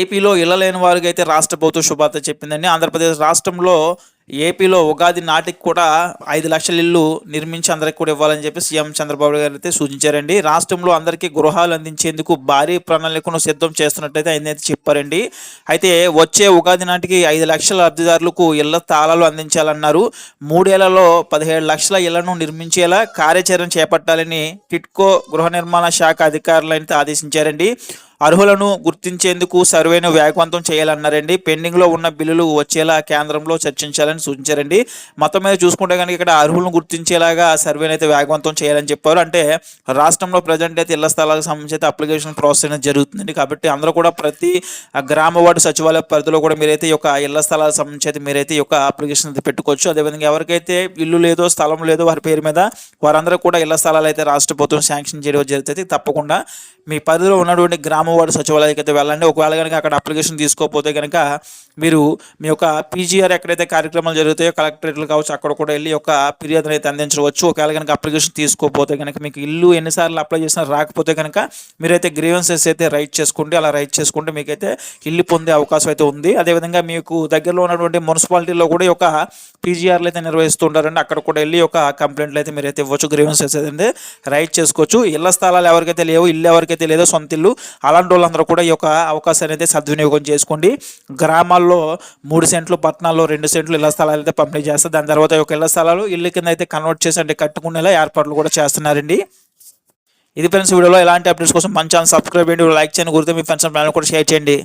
ఏపీలో ఇళ్ళ లేని వారికి అయితే రాష్ట్ర ప్రభుత్వం శుభార్త చెప్పిందండి. ఆంధ్రప్రదేశ్ రాష్ట్రంలో ఏపీలో ఉగాది నాటికి కూడా ఐదు లక్షల ఇల్లు నిర్మించి అందరికి కూడా ఇవ్వాలని చెప్పి సీఎం చంద్రబాబు గారు అయితే సూచించారండి. రాష్ట్రంలో అందరికీ గృహాలు అందించేందుకు భారీ ప్రణాళికను సిద్ధం చేస్తున్నట్టయితే ఆయన అయితే చెప్పారండి. అయితే వచ్చే ఉగాది నాటికి ఐదు లక్షల లబ్ధిదారులకు ఇళ్ళ తాళాలు అందించాలన్నారు. మూడేళ్ళలో పదిహేడు లక్షల ఇళ్ళను నిర్మించేలా కార్యాచరణ చేపట్టాలని టిట్కో గృహ నిర్మాణ శాఖ అధికారులు అయితే ఆదేశించారండి. అర్హులను గుర్తించేందుకు సర్వేను వేగవంతం చేయాలన్నారండి. పెండింగ్లో ఉన్న బిల్లులు వచ్చేలా కేంద్రంలో చర్చించాలని సూచించారండి. మొత్తం మీద చూసుకుంటే కనుక ఇక్కడ అర్హులను గుర్తించేలాగా సర్వేని అయితే వేగవంతం చేయాలని చెప్పారు. అంటే రాష్ట్రంలో ప్రజెంట్ అయితే ఇళ్ళ స్థలాలకు సంబంధించి అయితే అప్లికేషన్ ప్రాసెస్ అనేది జరుగుతుందండి. కాబట్టి అందరూ కూడా ప్రతి గ్రామ వార్డు సచివాలయ పరిధిలో కూడా మీరైతే ఈ యొక్క ఇళ్ళ స్థలాలకు సంబంధించి అయితే మీరైతే ఈ యొక్క అప్లికేషన్ అయితే పెట్టుకోవచ్చు. అదేవిధంగా ఎవరికైతే ఇల్లు లేదో స్థలం లేదో వారి పేరు మీద వారందరూ కూడా ఇళ్ళ స్థలాలు అయితే రాష్ట్ర ప్రభుత్వం శాంక్షన్ చేయడం జరుగుతుంది తప్పకుండా మీ పరిధిలో ఉన్నటువంటి గ్రామ వార్డు సచివాలయానికి అయితే వెళ్ళండి. ఒకవేళ కనుక అక్కడ అప్లికేషన్ తీసుకోకపోతే కనుక మీరు మీ యొక్క పీజీఆర్ ఎక్కడైతే కార్యక్రమాలు జరుగుతాయో కలెక్టరేట్లు కావచ్చు అక్కడ కూడా వెళ్ళి ఒక ఫిర్యాదును అయితే అందించవచ్చు. ఒకవేళ కనుక అప్లికేషన్ తీసుకోకపోతే కనుక మీకు ఇల్లు ఎన్నిసార్లు అప్లై చేసినా రాకపోతే కనుక మీరైతే గ్రీవెన్సెస్ అయితే రైట్ చేసుకోండి అలా రైట్ చేసుకుంటే మీకైతే ఇల్లు పొందే అవకాశం అయితే ఉంది. అదేవిధంగా మీకు దగ్గరలో ఉన్నటువంటి మున్సిపాలిటీలో కూడా ఒక పీజీఆర్లు అయితే నిర్వహిస్తుంటారండి అక్కడ కూడా వెళ్ళి ఒక కంప్లైంట్లు అయితే మీరైతే ఇవ్వచ్చు. గ్రీవెన్సెస్ అయితే రైట్ చేసుకోవచ్చు. ఇళ్ళ స్థలాలు ఎవరికైతే లేవో ఇల్లు ఎవరికైతే లేదో సొంత ఇల్లు అలాంటి వాళ్ళందరూ కూడా ఈ యొక్క అవకాశాన్ని అయితే సద్వినియోగం చేసుకోండి. గ్రామాల్లో మూడు సెంట్లు పట్టణాల్లో రెండు సెంట్లు ఇళ్ళ స్థలాలు అయితే పంపిణీ చేస్తారు. దాని తర్వాత ఒక ఇళ్ళ స్థలాలు ఇల్లు కింద అయితే కన్వర్ట్ చేసి అంటే కట్టుకునేలా ఏర్పాట్లు కూడా చేస్తున్నారండి. ఇది ఫ్రెండ్స్ వీడియోలో ఎలాంటి అప్డేట్స్ కోసం మంచి ఛానల్ సబ్స్క్రైబ్ చేయండి. లైక్ చేయండి గుర్తు మీ ఫ్రెండ్స్ అండ్ ఫ్యామిలీ కూడా షేర్ చేయండి.